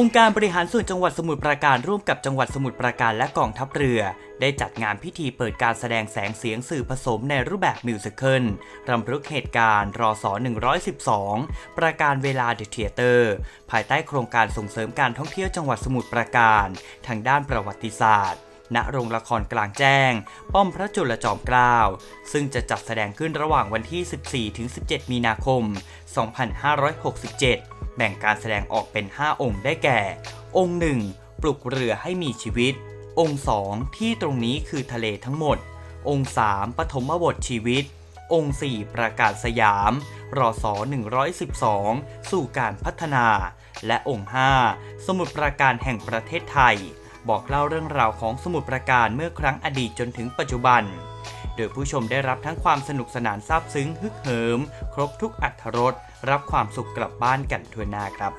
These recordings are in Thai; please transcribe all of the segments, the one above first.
องค์การบริหารส่วนจังหวัดสมุทรปราการร่วมกับจังหวัดสมุทรปราการและกองทัพเรือ ได้จัดงานพิธีเปิดการแสดงแสงเสียงสื่อผสมในรูปแบบมิวสิควลรำลึกเหตุการณ์รอสอ112 ประการเวลาเดอะเทเตอร์ ภายใต้โครงการส่งเสริมการท่องเที่ยวจังหวัดสมุทรปราการ ทางด้านประวัติศาสตร์ณโรงละครกลางแจ้ง ป้อมพระจุลจอมเกล้า ซึ่งจะจัดแสดงขึ้นระหว่างวันที่ 14-17 มีนาคม 2567 แบ่งการแสดงออกเป็น 5 องค์ได้แก่ องค์ 1 ปลุกเรือให้มีชีวิต องค์ 2 ที่ตรงนี้คือทะเลทั้งหมด องค์ 3 ปฐมบทชีวิต องค์ 4 ประกาศสยามรอสอ112 สู่การพัฒนา และองค์ 5 สมุดประการแห่งประเทศไทย บอกเล่าเรื่องราวของสมุดประการเมื่อครั้งอดีตจนถึงปัจจุบัน โดยผู้ชมได้รับทั้งความสนุกสนานซาบซึ้งฮึกเหิม ครบทุกอัตรถรสรับความสุขกลับบ้านกันทั่วหน้าครับ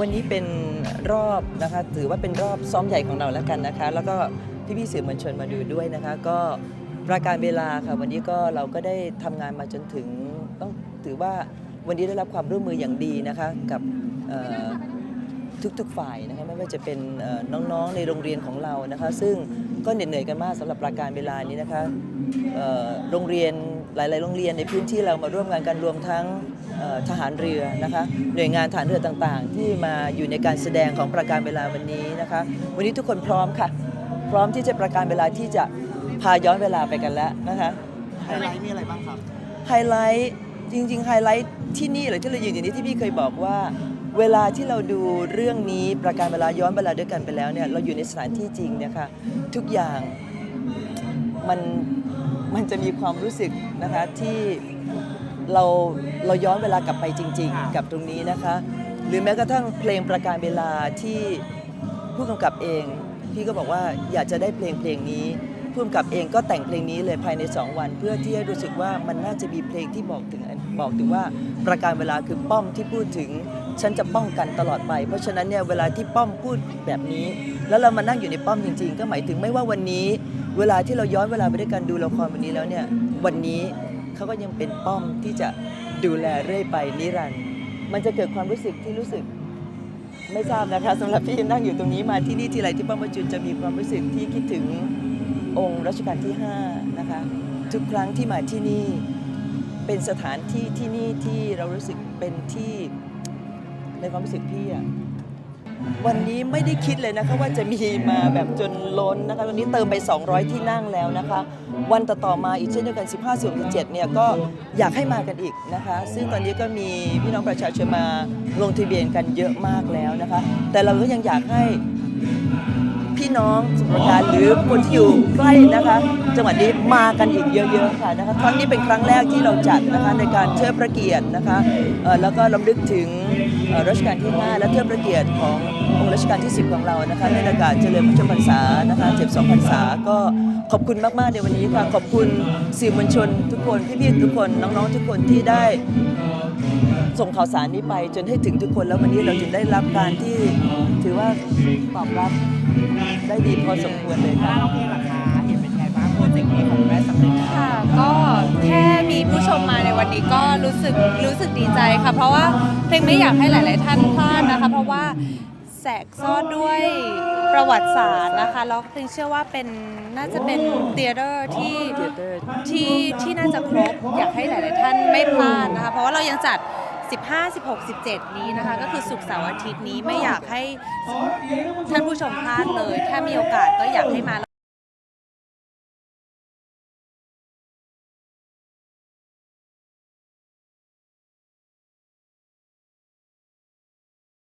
วันนี้เป็นรอบนะคะถือว่าเป็นรอบซ้อมใหญ่ของเราแล้วกันนะคะ แล้วก็พี่ๆสื่อมวลชนมาดูด้วยนะคะ ก็ ประการเวลาค่ะวันนี้ก็เราก็ได้ทำงานมาจนถึงต้องถือว่าวันนี้ได้รับความร่วมมืออย่างดีนะคะกับทุกๆฝ่ายนะคะไม่ว่าจะเป็นน้องๆในโรงเรียนของเรานะคะ ซึ่งก็เหนื่อยกันมากสำหรับประการเวลานี้นะคะโรงเรียนหลาย ๆ โรงเรียนในพื้นที่เรามาร่วมงานกันรวมทั้งทหารเรือนะคะหน่วยงานฐานเรือต่างๆ ที่มาอยู่ในการแสดงของประการเวลาวันนี้นะคะ วันนี้ทุกคนพร้อมค่ะ พร้อมที่จะประการเวลาที่จะ พาย้อนเวลาไปกันแล้วนะคะไฮไลท์มีอะไรบ้างครับไฮไลท์จริงๆไฮไลท์ที่นี่หรือที่เรายืนอยู่นี้ที่พี่เคยบอกว่า เวลาที่เราดูเรื่องนี้ประการเวลาย้อนเวลาด้วยกันไปแล้วเนี่ยเราอยู่ในสถานที่จริงเนะคะทุกอย่างมันมันจะมีความรู้สึกนะคะที่เราเราย้อนเวลากลับไปจริง ๆ กับตรงนี้นะคะ หรือแม้กระทั่งเพลงประการเวลาที่ผู้กำกับเอง พี่ก็บอกว่าอยากจะได้เพลงเพลงนี้ ผู้กำกับเองก็แต่งเพลงนี้เลยภายใน 2 วัน เพื่อที่ให้รู้สึกว่ามันน่าจะมีเพลงที่บอกถึงบอกถึงว่าประการเวลาคือป้อมที่พูดถึงฉันจะป้องกันตลอดไป เพราะฉะนั้นเนี่ยเวลาที่ป้อมพูดแบบนี้ แล้วเรามานั่งอยู่ในป้อมจริง ๆ ก็หมายถึงไม่ว่าวันนี้ เวลาที่เราย้อนเวลาไปด้วยกันดูละครวันนี้แล้วเนี่ยวันนี้เขาก็ยังเป็นป้อมที่จะดูแลเรื่อยไปนิรันดร์มันจะเกิดความรู้สึกที่รู้สึกไม่ทราบนะคะสำหรับพี่นั่งอยู่ตรงนี้มาที่นี่ทีไรที่ป้อมประจุนจะมีความรู้สึกที่คิดถึง องค์รัชกาลที่5นะคะทุกครั้งที่มาที่นี่เป็นสถานที่ที่นี่ที่เรารู้สึกเป็นที่ในความรู้สึกพี่อะวันนี้ไม่ได้คิดเลยนะคะว่าจะมีมาแบบจนล้นนะคะวันนี้เติมไป 200 ที่นั่งแล้วนะคะ วันต่อๆมาอีกเช่นเดียวกัน 15 17เนี่ยก็อยากให้มากันอีกนะคะ ซึ่งตอนนี้ก็มีพี่น้องประชาชนมาลงทะเบียนกันเยอะมากแล้วนะคะ แต่เราก็ยังอยากให้ พี่น้องสมุทรปราการหรือคนที่อยู่ใกล้นะคะ จังหวัดนี้มากันอีกเยอะๆค่ะนะคะครั้งนี้เป็นครั้งแรกที่เราจัดนะคะในการเทิดพระเกียรตินะคะแล้วก็รำลึกถึงรัชกาลที่ 5 และเทิดพระเกียรติขององค์รัชกาลที่ 10 ของเรานะคะในโอกาสเฉลิมพระชนมพรรษานะคะ72พรรษาก็ขอบคุณมากๆในวันนี้ค่ะขอบคุณสื่อมวลชนทุกคนพี่ๆทุกคนน้องๆทุกคนที่ได้ ส่งข่าวสารนี้ไปจนให้ถึงทุกคนแล้ววันนี้เราถึงได้รับการที่ถือว่าตอบรับได้ดีพอสมควรเลยค่ะน้องเพลงราคาเห็นเป็นไงบ้างโปรเจกต์นี้ของแม่สำเร็จแล้วค่ะก็แค่มีผู้ชมมาในวันนี้ก็รู้สึกรู้สึกดีใจค่ะ เพราะว่าเพลงไม่อยากให้หลาย ๆ ท่านพลาดนะคะ เพราะว่าแสกซ่อนด้วยประวัติศาสตร์นะคะแล้วเพลงเชื่อว่าเป็นน่าจะเป็นเทเตอร์ที่ Theater ที่ที่น่าจะครบอยากให้หลาย ๆ ท่านไม่พลาดนะคะ เพราะว่าเรายังจัด 15 16 17 นี้นะคะ ก็คือสุกร์เสาร์อาทิตย์นี้ไม่อยากให้ท่านผู้ชมพลาดเลย ถ้ามีโอกาสก็อยากให้มา